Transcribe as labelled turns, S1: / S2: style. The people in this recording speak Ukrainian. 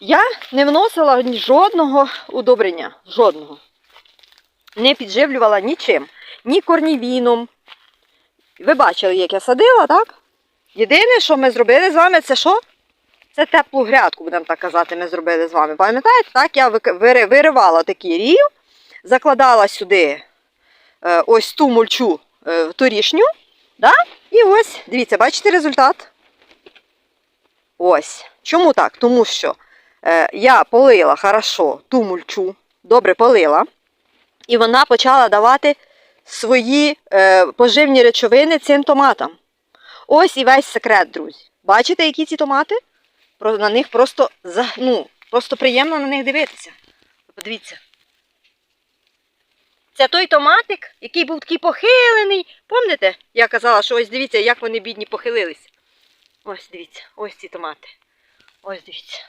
S1: Я не вносила жодного удобрення. Жодного. Не підживлювала нічим. Ні корнівіном. Ви бачили, як я садила, так? Єдине, що ми зробили з вами, це що? Це теплу грядку, будемо так казати, ми зробили з вами. Пам'ятаєте, так? Я виривала такий рів, закладала сюди е, ось ту мульчу е, торішню. Да? І ось, дивіться, бачите результат? Ось. Чому так? Тому що я полила хорошо ту мульчу, добре полила, і вона почала давати свої е, поживні речовини цим томатам. Ось і весь секрет, друзі. Бачите, які ці томати? На них просто, ну, просто приємно на них дивитися. Подивіться. Це той томатик, який був такий похилений. Пам'ятаєте, я казала, що ось дивіться, як вони бідні похилились. Ось дивіться, ось ці томати. Ось дивіться.